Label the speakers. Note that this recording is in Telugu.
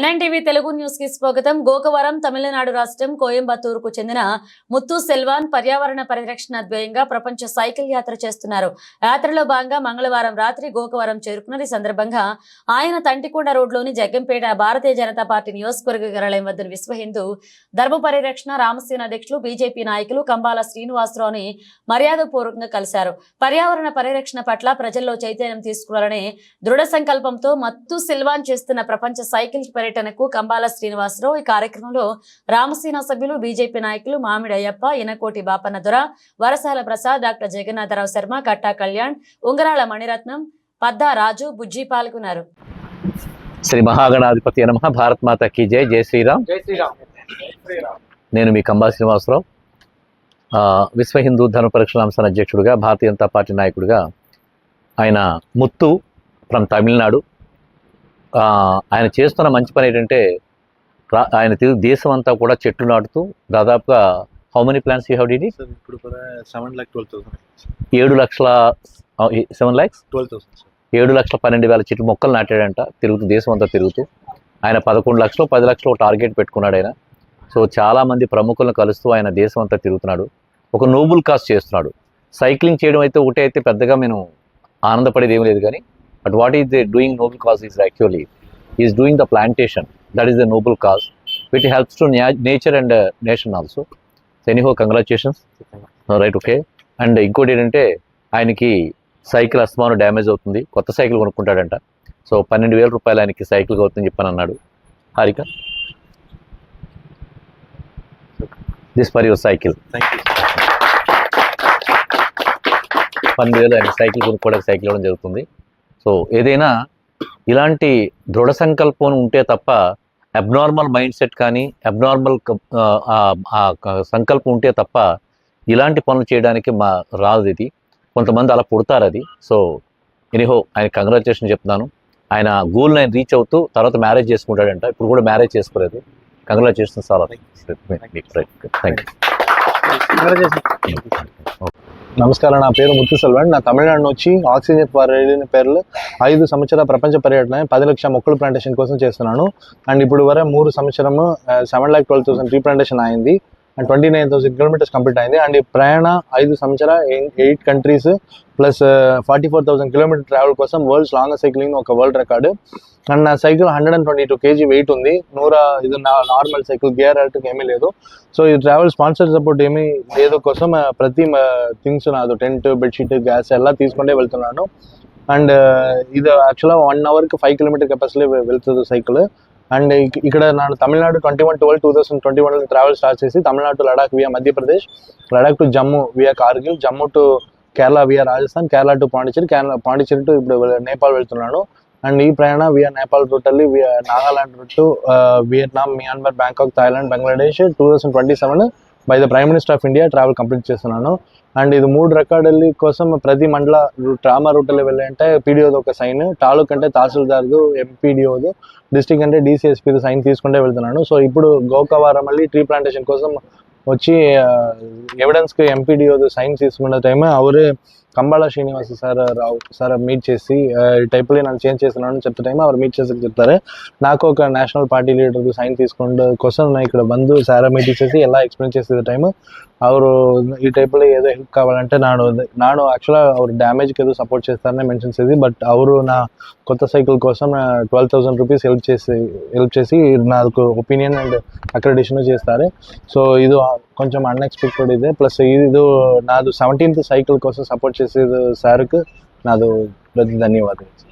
Speaker 1: టీవీ తెలుగు న్యూస్కి స్వాగతం. గోకవరం తమిళనాడు రాష్ట్రం కోయంబత్తూరుకు చెందిన ముత్తు సెల్వాన్ పర్యావరణ పరిరక్షణ ధ్యేయంగా ప్రపంచ సైకిల్ యాత్ర చేస్తున్నారు. యాత్రలో భాగంగా మంగళవారం రాత్రి గోకవరం చేరుకున్న ఈ సందర్భంగా ఆయన తంటికొండ రోడ్లోని జగ్గంపేట భారతీయ జనతా పార్టీ నియోజకవర్గ కార్యాలయం వద్ద విశ్వ హిందూ ధర్మ పరిరక్షణ రామసేన అధ్యక్షులు బీజేపీ నాయకులు కంబాల శ్రీనివాసరావుని మర్యాదపూర్వకంగా కలిశారు. పర్యావరణ పరిరక్షణ పట్ల ప్రజల్లో చైతన్యం తీసుకోవాలని దృఢ సంకల్పంతో మత్తు సిల్వాన్ చేస్తున్న ప్రపంచ సైకిల్ పర్యటనకు కంబాల శ్రీనివాసరావు ఈ కార్యక్రమంలో రామసేన సభ్యులు బీజేపీ నాయకులు మామిడి అయ్యప్ప ఇనకోటి బాపన్న దొర వరసాల ప్రసాద్ డాక్టర్ జగన్నాథరావు శర్మ కట్టా కళ్యాణ్ ఉంగరాల మణిరత్నం పద్దా రాజు బుజ్జి పాల్గొన్నారు.
Speaker 2: శ్రీ మహాగణాధిపతి నమ. భారత్ మాత కీ జై. జై శ్రీరామ్.
Speaker 3: జై శ్రీరామ్.
Speaker 2: నేను మీ కంబా శ్రీనివాసరావు. ఆ, విశ్వ హిందూ ధర్మ పరిరక్షణ అధ్యక్షుడిగా భారతీయ జనతా పార్టీ నాయకుడిగా ఆయన ముత్తు ఫ్రమ్ తమిళనాడు. ఆయన చేస్తున్న మంచి పని ఏంటంటే ఆయన దేశం అంతా కూడా చెట్లు నాటుతూ దాదాపుగా how many plans you have did
Speaker 3: ఇప్పుడు సెవెన్ ల్యాక్ ట్వెల్వ్ థౌసండ్
Speaker 2: ఏడు లక్షల సెవెన్ ల్యాక్స్
Speaker 3: ట్వెల్వ్ థౌసండ్
Speaker 2: ఏడు లక్షల పన్నెండు వేల చెట్లు మొక్కలు నాటాడంట తిరుగుతూ దేశం అంతా తిరుగుతూ. ఆయన పదకొండు లక్షలు పది లక్షలు టార్గెట్ పెట్టుకున్నాడు ఆయన. సో చాలా మంది ప్రముఖులను కలుస్తూ ఆయన దేశం అంతా తిరుగుతున్నాడు. ఒక నోబుల్ కాజ్ చేస్తున్నాడు. సైక్లింగ్ చేయడం అయితే ఒకటే అయితే పెద్దగా నేను ఆనందపడేది ఏం లేదు కానీ but what is the doing noble cause is actually is doing the plantation that is the noble cause with helps to nature and nation also anyhow congratulations right okay and ఇంకోటి ఏంటంటే ఆయనకి సైకిల్ అస్తమానం డ్యామేజ్ అవుతుంది. కొత్త సైకిల్ కొనుక్కుంటాడంట. సో పన్నెండు వేల రూపాయలు ఆయనకి సైకిల్ అవుతుందని చెప్పని అన్నాడు Harika this for your cycle పన్నెండు వేలు ఆయన సైకిల్ కొనుక్కోవడానికి సైకిల్ ఇవ్వడం జరుగుతుంది. సో ఏదైనా ఇలాంటి దృఢ సంకల్పం ఉంటే తప్ప అబ్నార్మల్ మైండ్ సెట్ కానీ అబ్నార్మల్ సంకల్పం ఉంటే తప్ప ఇలాంటి పనులు చేయడానికి మా రాదు ఇది. కొంతమంది అలా పుడతారు అది. సో ఎనీహో ఆయన కంగ్రాచులేషన్ చెప్తున్నాను. ఆయన గోల్ ఆయన రీచ్ అవుతూ తర్వాత మ్యారేజ్ చేసుకుంటాడంట. ఇప్పుడు కూడా మ్యారేజ్ చేసుకోలేదు. కంగ్రాచులేషన్ చాలా థ్యాంక్ యూ
Speaker 4: నమస్కారం నా పేరు ముత్తు సెల్వన్. నా తమిళనాడు నుంచి ఆక్సిజన్ ఫర్ వెళ్ళిన పేర్లు ఐదు సంవత్సరాల ప్రపంచ పర్యటన పది లక్షల మొక్కలు ప్లాంటేషన్ కోసం చేస్తున్నాను. అండ్ ఇప్పుడు వరకు మూడు సంవత్సరము seven lakh twelve thousand replantation అయింది. And twenty nine thousand kilometers complete అయింది. అండ్ ఈ ప్రయాణ ఐదు సంవత్సర eight countries plus forty four thousand kilometer travel కోసం వరల్డ్స్ లాంగెస్ట్ సైక్లింగ్ ఒక వరల్డ్ రికార్డు అండ్ నా cycle hundred and twenty two KG weight ఉంది. నూర ఇది నా నార్మల్ సైకిల్ గేర్ ఎలక్ట్రిక్ ఏమీ లేదు. సో ఈ ట్రావెల్ స్పాన్సర్ సపోర్ట్ ఏమీ లేదు కోసం uh, ప్రతి థింగ్స్ నాదు టెంట్ బెడ్షీట్ గ్యాస్ ఎలా తీసుకుంటే వెళ్తున్నాను. అండ్ uh, ఇది యాక్చువల్గా వన్ అవర్కి ఫైవ్ కిలోమీటర్ కెపాసిటీ వెళ్తుంది సైకిల్ అండ్ ఇక్కడ నా Tamil Nadu twenty one twelve two thousand twenty వన్లో ట్రావెల్ స్టార్ట్ చేసి Tamil Nadu Ladakh via Madhya Pradesh Ladakh to Jammu via Kargil Jammu to Kerala via Rajasthan Kerala to Pondicherry Kerala Pondicherry to ఇప్పుడు నేపాల్ వెళ్తున్నాను. అండ్ ఈ ప్రయాణ వియా నేపాల్ రూట్ అల్లి Nagaland route to Myanmar Bangkok Thailand Bangladesh two thousand twenty seven by the prime minister of India travel complete చేస్తున్నాను. అండ్ ఇది మూడు రికార్డుల కోసం ప్రతి మండల ట్రామా రూట్లో వెళ్ళాలంటే పీడిఓది ఒక సైన్ తాలూక్ అంటే తహసీల్దార్దు ఎంపీడీఓదు డిస్టిక్ అంటే డీసీఎస్పీది సైన్ తీసుకుంటే వెళ్తున్నాను. సో ఇప్పుడు గోకవారం మళ్ళీ ట్రీ ప్లాంటేషన్ కోసం వచ్చి ఎవిడెన్స్కి ఎంపీడీఓది సైన్ తీసుకున్న time అవరే Kambala Srinivasa sir Rao sir meet చేసి టైప్లో నన్ను చేంజ్ చేస్తున్నాను అని చెప్తే టైం అవి మీట్ చేసి చెప్తారు. నాకు ఒక నేషనల్ పార్టీ లీడర్కి సైన్ తీసుకుంటే కోసం నేను ఇక్కడ బంధు సార్ మీట్ ఇచ్చేసి ఎలా ఎక్స్ప్లెయిన్ చేసేది టైం ಅವರು ఈ ಟೈಪಲ್ಲಿ ఏదో హెల్ప్ కావాలంటే ನಾನು ನಾನು యాక్చువల్గా ಅವ್ರ డ్యామేజ్కి ఏదో సపోర్ట్ చేస్తారని మెన్షన్ చేసి బట్ ಅವರು నా కొత్త సైకిల్ కోసం ట్వెల్వ్ థౌసండ్ రూపీస్ హెల్ప్ చేసి హెల్ప్ చేసి నాకు ఒపీనియన్ అండ్ అక్రెడిషన్ చేస్తారు. సో ఇది కొంచెం అన్ఎక్స్పెక్టెడ్ ಇದೆ. ప్లస్ ఇది నాదు సెవెంటీన్త్ సైకిల్ కోసం సపోర్ట్ చేసేది సార్కు నాదు ధన్యవాదాలు